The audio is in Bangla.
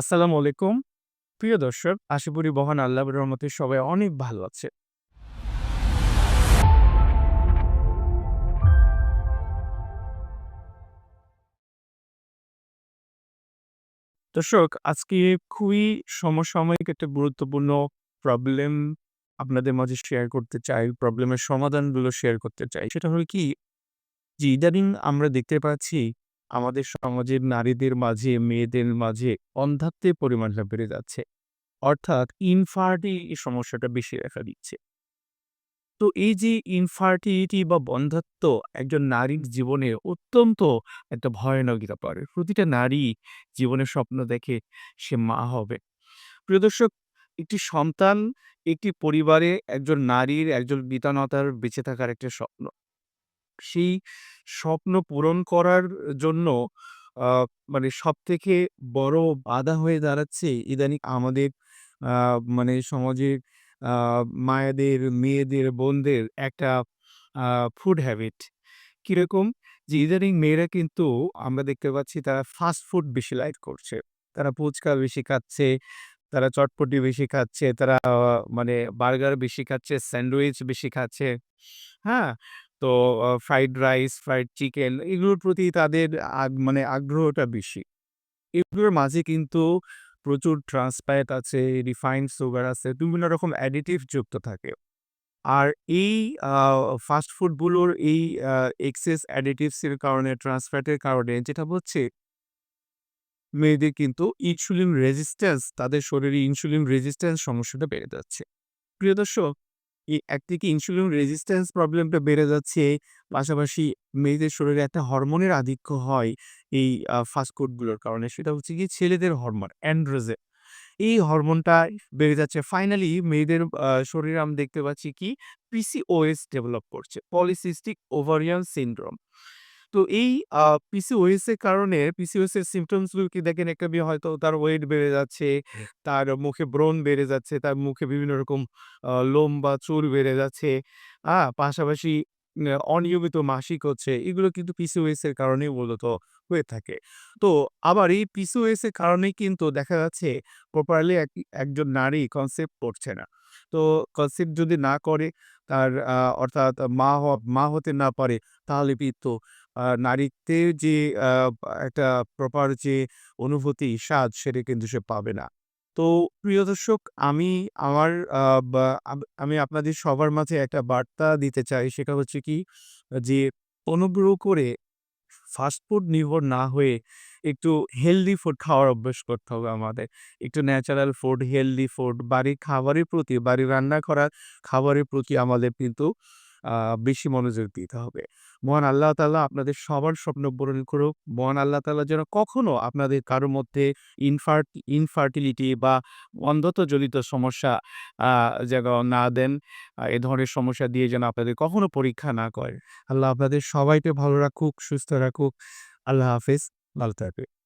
আসসালামু আলাইকুম। প্রিয় দর্শক, আশা করি মহান আল্লাহর রহমতে সবাই অনেক ভালো আছে। দর্শক, আজকে খুবই সমসাময়িক একটা গুরুত্বপূর্ণ প্রবলেম আপনাদের মাঝে শেয়ার করতে চাই। প্রবলেমের সমাধানগুলো শেয়ার করতে চাই। সেটা হলো কি যে ইদানিং আমরা দেখতে পাচ্ছি আমাদের সমাজের নারীদের মাঝে, মেয়েদের মাঝে অন্ধাত্বের পরিমাণটা বেড়ে যাচ্ছে। অর্থাৎ ইনফার্টিলিটি সমস্যাটা বেশি দেখা দিচ্ছে। তো এই যে ইনফার্টিলিটি বা বন্ধ্যাত্ব একজন নারীর জীবনে অত্যন্ত একটা ভয়ানক ব্যাপার। প্রতিটা নারী জীবনে স্বপ্ন দেখে সে মা হবে। প্রিয় দর্শক, একটি সন্তান একটি পরিবারে একজন নারীর, একজন বিতানতার বেঁচে থাকার একটা স্বপ্ন। সেই স্বপ্ন পূরণ করার জন্য আ মানে সবথেকে বড় বাধা হয়ে দাঁড়াচ্ছে ইদানিং আমাদের মানে সমাজের মায়েদের, মেয়েদের, বোনদের একটা ফুড হ্যাবিট। কীরকম? যে ইদানিং মেয়েরা কিন্তু আমরা দেখতে পাচ্ছি তারা ফাস্ট ফুড বেশি লাইক করছে। তারা ফুচকা বেশি খাচ্ছে, তারা চটপটি বেশি খাচ্ছে, তারা মানে বার্গার বেশি খাচ্ছে, স্যান্ডউইচ বেশি খাচ্ছে। হ্যাঁ? তো ফ্রাইড রাইস, ফ্রাইড চিকেন এগুলোর প্রতি তাদের মানে আগ্রহটা বেশি। এগুলোর মাঝে কিন্তু প্রচুর ট্রান্স ফ্যাট আছে, রিফাইন্ড সুগার আছে, বিভিন্ন রকম অ্যাডিটিভ যুক্ত থাকে। আর এই আ ফাস্ট ফুডগুলোর এই এক্সেস অ্যাডিটিভস এর কারণে, ট্রান্স ফ্যাটের কারণে যেটা হচ্ছে মেয়েদের কিন্তু ইনসুলিন রেজিস্ট্যান্স তাদের শরীরে ইনসুলিন রেজিস্ট্যান্স সমস্যাটা বেড়ে যাচ্ছে। প্রিয় দর্শক, একদিকে ইনসুলিন রেজিস্ট্যান্স প্রবলেমটা বেড়ে যাচ্ছে, পাশাপাশি মেয়েদের শরীরে একটা হরমোনের আধিক্য হয় এই ফাস্টফুডগুলোর ফাস্ট ফুডগুলোর কারণে। সেটা হচ্ছে কি ছেলেদের হরমোন অ্যান্ড্রোজেন। এই হরমোনটা বেড়ে যাচ্ছে। ফাইনালি মেয়েদের শরীরে আমি দেখতে পাচ্ছি কি পিসিওএস ডেভেলপ করছে। Polycystic ovarian syndrome. তো এই আ পিসিওএস এর কারণে পিসিওএস এর সিম্পটমসগুলো কি দেখেন একটা মেয়ে হয়তো তার ওয়েট বেড়ে যাচ্ছে, তার মুখে ব্রণ বেড়ে যাচ্ছে, তার মুখে বিভিন্ন রকম লোম বা চুল বেড়ে যাচ্ছে। আ পাশাপাশি অনিয়মিত মাসিক হচ্ছে। এগুলো কিন্তু পিসিওএস এর কারণেই মূলত হয়ে থাকে। তো আবার এই পিসিওএস এর কারণেই কিন্তু দেখা যাচ্ছে প্রপারলি এক একজন নারী কনসেপ্ট করছে না। তো কনসেপ্ট যদি না করে তার অর্থাৎ মা মা হতে না পারে তাহলে কিন্তু আ নারীত্বের যে একটা প্রপার যে অনুভূতি, স্বাদ সেটা কিন্তু সে পাবে না। তো প্রিয় দর্শক আমি আমার আম আপনাদের সবার মাঝে একটা বার্তা দিতে চাই সেটা হচ্ছে কি যে অনুগ্রহ করে ফাস্ট ফুড নির্ভর না হয়ে একটু হেলদি ফুড খাওয়ার অভ্যাস করতে হবে আমাদের। একটু ন্যাচারাল ফুড, হেলদি ফুড, বাড়ির খাবারের প্রতি, বাড়ির রান্না করা খাবারের প্রতি আমাদের কিন্তু বেশি মনোযোগ দিতে হবে। মহান আল্লাহ তালা আপনাদের সবার স্বপ্ন পূরণ করুক। মহান আল্লাহ তাআলা যেন কখনো আপনাদের কারও মধ্যে ইনফার্ট ইনফার্টিলিটি বা অন্ধত্বজনিত সমস্যা যেন না দেন। এ ধরনের সমস্যা দিয়ে যেন আপনাদের কখনো পরীক্ষা না করে। আল্লাহ আপনাদের সবাইকে ভালো রাখুক, সুস্থ রাখুক। আল্লাহ হাফেজ। ভালো থাকবেন।